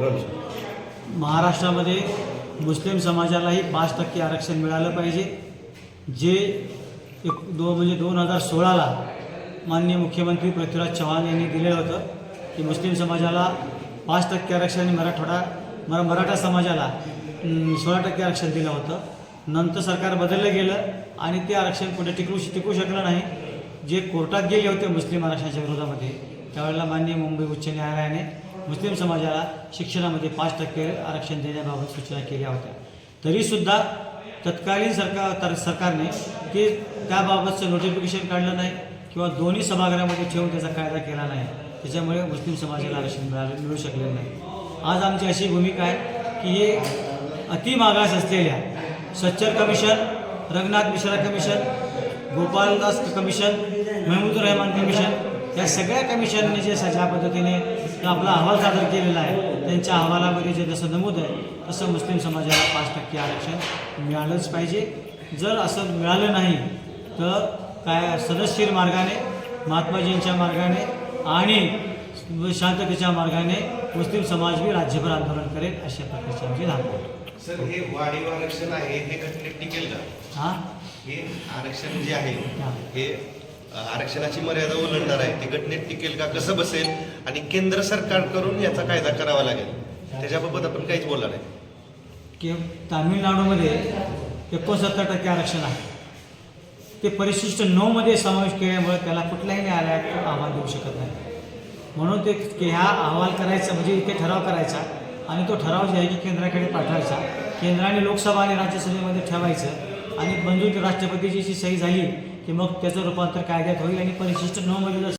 महाराष्ट्रामध्ये मुस्लिम समाजालाही पाच टक्के आरक्षण मिळालं पाहिजे. जे एक दो म्हणजे दोन हजार सोळाला माननीय मुख्यमंत्री पृथ्वीराज चव्हाण यांनी दिलेलं होतं की मुस्लिम समाजाला पाच टक्के आरक्षण आणि मराठवाडा मरा मराठा समाजाला सोळा टक्के आरक्षण दिलं होतं. नंतर सरकार बदललं गेलं आणि ते आरक्षण पुढे टिकू टिकू शकलं नाही. जे कोर्टात गेले होते मुस्लिम आरक्षणाच्या विरोधामध्ये त्यावेळेला माननीय मुंबई उच्च न्यायालयाने मुस्लिम समाजाला शिक्षणामध्ये पाच टक्के आरक्षण देण्याबाबत सूचना केल्या होत्या. तरीसुद्धा तत्कालीन सरकार तर सरकारने ते त्याबाबतचं नोटिफिकेशन काढलं नाही किंवा दोन्ही सभागृहामध्ये ठेवून त्याचा कायदा केला नाही. त्याच्यामुळे मुस्लिम समाजाला आरक्षण मिळालं मिळू शकलेलं नाही. आज आमची अशी भूमिका आहे की हे अतिमागास असलेल्या Sachar commission Ranganath Mishra commission Gopaldas commission Mahmoodur Rahman commission या सगळ्या कमिशनने जे ज्या पद्धतीने आपला अहवाल सादर केलेला आहे त्यांच्या अहवालामध्ये जे जसं नमूद आहे तसं मुस्लिम समाजाला पाच टक्के आरक्षण मिळालंच पाहिजे जर असं मिळालं नाही तर काय सदस्यशीर मार्गाने महात्माजींच्या मार्गाने आणि शांततेच्या मार्गाने मुस्लिम समाज बी राज्यभर आंदोलन करेल अशा प्रकारची आमची धारणा आहे. सर हे वाढीव आरक्षण आहे हे घटनेत टिकेल का हां हे आरक्षण जे आहे हा. आरक्षणाची मर्यादा ओलांडणार आहे. ते घटनेत टिकेल का कसं बसेल आणि केंद्र सरकारकडून याचा कायदा करावा लागेल. त्याच्याबाबत आपण काहीच बोलणार नाही. की तामिळनाडूमध्ये एकोणसत्तर टक्के आरक्षण आहे. ते परिशिष्ट नऊमध्ये समावेश केल्यामुळे त्याला कुठल्याही न्यायालयात अहवाल देऊ शकत नाही. म्हणून ते की हा अहवाल करायचा म्हणजे इथे ठराव करायचा आणि तो ठराव जे आहे की केंद्राकडे पाठवायचा. केंद्राने लोकसभा आणि राज्यसभेमध्ये ठेवायचं आणि मंजूर राष्ट्रपतीची जी सही झाली की मग त्याचं रूपांतर कायद्यात होईल आणि परिशिष्ट नऊमध्ये जर